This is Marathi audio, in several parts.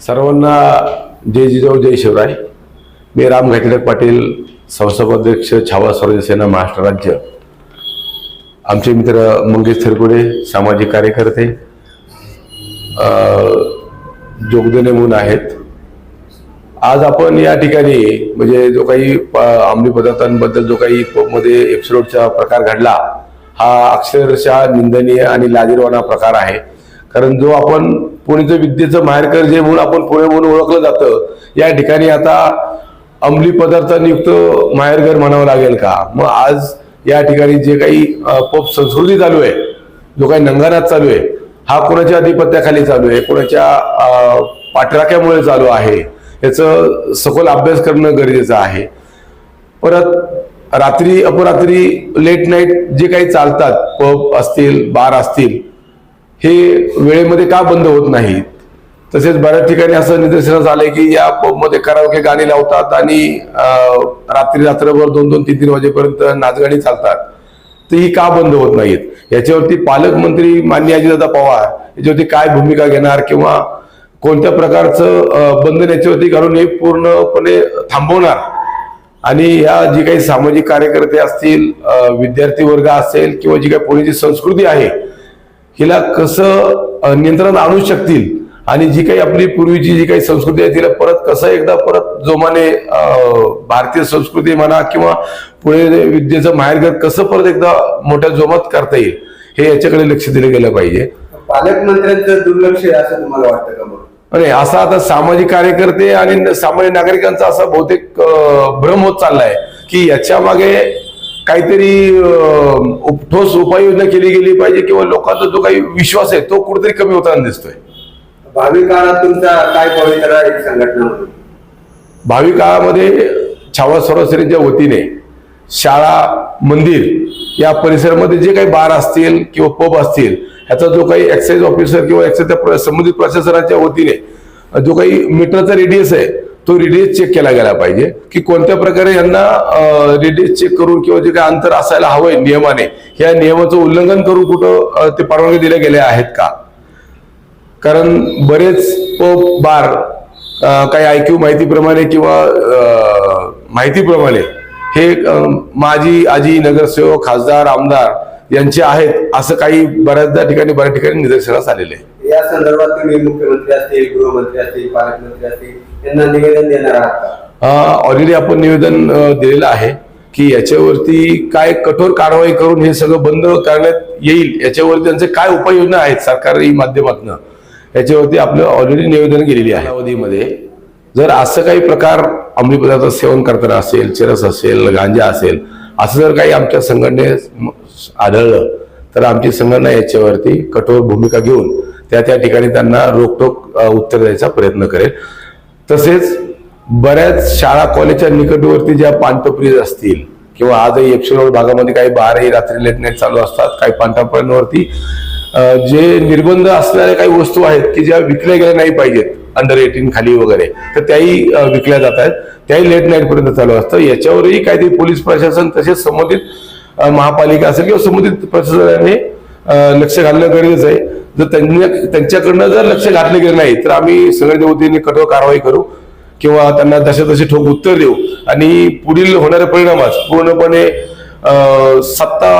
सर्वांना जय जिजाऊ जय शिवराय. मी राम घाटीलक पाटील संस्थापाध्यक्ष छावा स्वराज्य सेना महाराष्ट्र राज्य. आमचे मित्र मंगेश थरकुडे सामाजिक कार्यकर्ते जोगदने म्हणून आहेत. आज आपण या ठिकाणी म्हणजे जो काही प- अंमली पदार्थांबद्दल जो काही मध्ये एपिसोडचा प्रकार घडला हा अक्षरशः निंदनीय आणि लाजीरवाना प्रकार आहे. कारण जो आपण पुणेचं विद्येचं माहेरकर जे म्हणून आपण पुणे म्हणून ओळखलं जातं या ठिकाणी आता अंमली पदार्थांयुक्त माहेरघर म्हणावं लागेल का? मग आज या ठिकाणी जे काही पप पोप संस्कृती चालू आहे जो काही नंगानाथ चालू आहे हा कोणाच्या अधिपत्याखाली चालू आहे? कोणाच्या पाठराक्यामुळे पाठराख्यामुळे चालू आहे? याचं सखोल अभ्यास करणं गरजेचं आहे. परत रात्री अपरात्री लेट नाईट जे काही चालतात पब असतील बार असतील हे वेळेमध्ये का बंद होत नाहीत? तसेच बऱ्याच ठिकाणी असं निदर्शनास आलंय की या पबमध्ये कराओके गाणी लावतात आणि रात्री रात्रभर दोन दोन तीन तीन वाजेपर्यंत नाचगाणी चालतात. तर ही का बंद होत नाहीत? याच्यावरती पालकमंत्री मान्य अजितदादा पवार याच्यावरती काय भूमिका घेणार किंवा कोणत्या प्रकारचं बंधन याच्यावरती घालून हे पूर्णपणे थांबवणार? आणि या जी काही सामाजिक कार्यकर्ते असतील विद्यार्थी वर्ग असेल किंवा जी काही पुण्याची संस्कृती आहे हिला कसं नियंत्रण आणू शकतील आणि जी काही आपली पूर्वीची जी काही संस्कृती आहे तिला परत कसं एकदा परत जोमाने भारतीय संस्कृती म्हणा किंवा पुणे विद्येचं माहेरघर कसं परत एकदा मोठ्या जोमात करता येईल हे याच्याकडे लक्ष दिलं गेलं पाहिजे. पालकमंत्र्यांचं दुर्लक्ष आहे असं तुम्हाला वाटतं का मग? आणि असा आता सामाजिक कार्यकर्ते आणि सामान्य नागरिकांचा असा बहुतेक भ्रम होत चाललाय की याच्या मागे काहीतरी ठोस उपाययोजना केली गेली पाहिजे किंवा लोकांचा जो काही विश्वास आहे तो कुठेतरी कमी होताना दिसतोय. भावी काळात तुमचा काय राहील संघटना म्हणून? भावी काळामध्ये छावा सरोसरीच्या वतीने शाळा मंदिर या परिसरामध्ये जे काही बार असतील किंवा पब असतील ह्याचा जो काही एक्साईज ऑफिसर किंवा एक्साईज प्र- संबंधित प्रशासनाच्या वतीने जो काही मीटरचा रेडियस आहे तो रेडियस चेक केला गेला पाहिजे की कोणत्या प्रकारे यांना रेडियस चेक करून किंवा जे काही अंतर असायला हवंय नियमाने या नियमाचं उल्लंघन करून कुठं ते परवानगी दिल्या गेल्या आहेत का? कारण बरेच पब बार काही ऐक्यू माहितीप्रमाणे किंवा माहितीप्रमाणे हे माजी आजी नगरसेवक खासदार आमदार यांचे आहेत असं काही बऱ्याचदा ठिकाणी बऱ्याच ठिकाणी निदर्शनास आलेले आहे. या संदर्भात तुम्ही मुख्यमंत्री असतील गृहमंत्री असतील पालकमंत्री असतील यांना निवेदन देणार आहात का? ऑलरेडी आपण निवेदन अ, दिलेलं आहे की याच्यावरती काय कठोर कारवाई करून हे सगळं बंद करण्यात येईल याच्यावरती त्यांचे काय उपाययोजना आहेत सरकारी माध्यमातून याच्यावरती आपलं ऑलरेडी निवेदन केलेली आहे. अवधीमध्ये जर असं काही प्रकार अंमली पदार्थ सेवन करताना असेल चरस असेल गांजा असेल असं जर काही आमच्या संघटनेत आढळलं तर आमची संघटना याच्यावरती कठोर भूमिका घेऊन त्या त्या ठिकाणी त्यांना रोखटोक उत्तर द्यायचा प्रयत्न करेल. तसेच बऱ्याच शाळा कॉलेजच्या निकटवर्ती ज्या पानटपरी असतील किंवा आजही एप्सिल रोड भागामध्ये काही बारही रात्री लेट नाईट चालू असतात काही पानटपऱ्यांवरती जे निर्बंध असणाऱ्या काही वस्तू आहेत की ज्या विकल्या गेल्या नाही पाहिजेत अंडर एटीन खाली वगैरे तर त्याही विकल्या जात आहेत. त्याही लेट नाईट पर्यंत चालू असतं. याच्यावरही काहीतरी पोलीस प्रशासन तसेच संबंधित महापालिका असेल किंवा संबंधित प्रशासनाने लक्ष घालणं गरजेचं आहे. जर त्यांनी त्यांच्याकडनं जर लक्ष घातलं गेलं नाही तर आम्ही सगळ्या वतीने कठोर कारवाई करू किंवा त्यांना तसे तसे ठोक उत्तर देऊ. आणि पुढील होणाऱ्या परिणामास पूर्णपणे सत्ता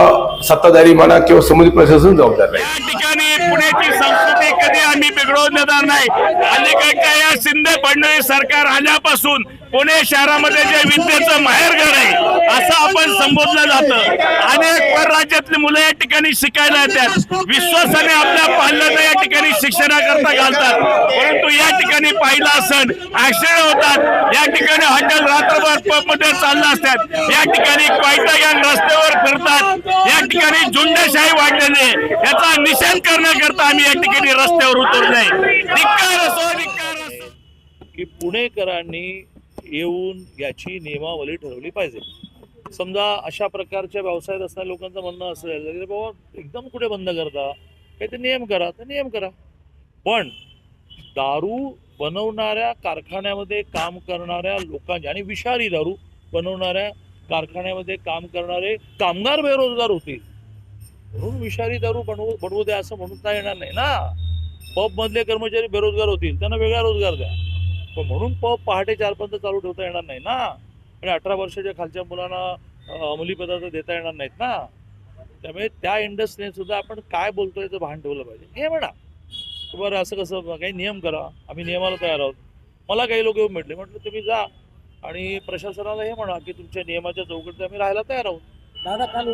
सत्ताधारी म्हणा किंवा समुद्र प्रशासन जबाबदार नाही. या ठिकाणी पुण्याची संस्कृती कधी आम्ही बिघडवून देणार नाही. अलीकडच्या या शिंदे फडणवीस सरकार आल्यापासून पुणे शहरामध्ये जे विद्येचं माहेरघर आहे असं आपण संबोधलं जातं. अनेक परराज्यातली मुलं या ठिकाणी शिकायला येतात. विश्वासाने आपल्या पाल्याला या ठिकाणी शिक्षणाकरता घालतात. परंतु या ठिकाणी पाहिला असन ऍक्सिडेंट होतात. या ठिकाणी हॉटेल रात्रभर पबमध्ये चालला असतात. या ठिकाणी पायटा गँग रस्त्यावर फिरतात. या ठिकाणी झुंडशाही वाढलेली याचा निषेध करण्याकरता आम्ही या ठिकाणी रस्त्यावर उतरलोय. धिक्कार असो धिक्कार असो की पुणेकरांनी येऊन याची नियमावली ठरवली पाहिजे. समजा अशा प्रकारच्या व्यवसायात असणाऱ्या लोकांचं म्हणणं असेल की बाबा एकदम कुठे बंद करता? काही ते नियम करा तर नियम करा. पण दारू बनवणाऱ्या कारखान्यामध्ये काम करणाऱ्या लोकांचे आणि विषारी दारू बनवणाऱ्या कारखान्यामध्ये काम करणारे कामगार बेरोजगार होतील. म्हणून विषारी दारू बनवू बनवू द्या असं म्हणता येणार नाही ना. पबमधले कर्मचारी बेरोजगार होतील त्यांना वेगळा रोजगार द्या. पण म्हणून पब पहाटे चारपर्यंत चालू ठेवता येणार नाही ना. आणि अठरा वर्षाच्या खालच्या मुलांना अं, अंमली पदार्थ देता येणार नाहीत ना. त्यामुळे त्या इंडस्ट्रीने सुद्धा आपण काय बोलतोय याचं भान ठेवलं पाहिजे. हे म्हणा. बरं असं कसं काही नियम करा. आम्ही नियमाला तयार आहोत. मला काही लोक येऊन भेटले. म्हटलं तुम्ही जा. आणि प्रशासनाला हे म्हणा की तुमच्या नियमाच्या चौकटीत आम्ही राहायला तयार आहोत. दादा काल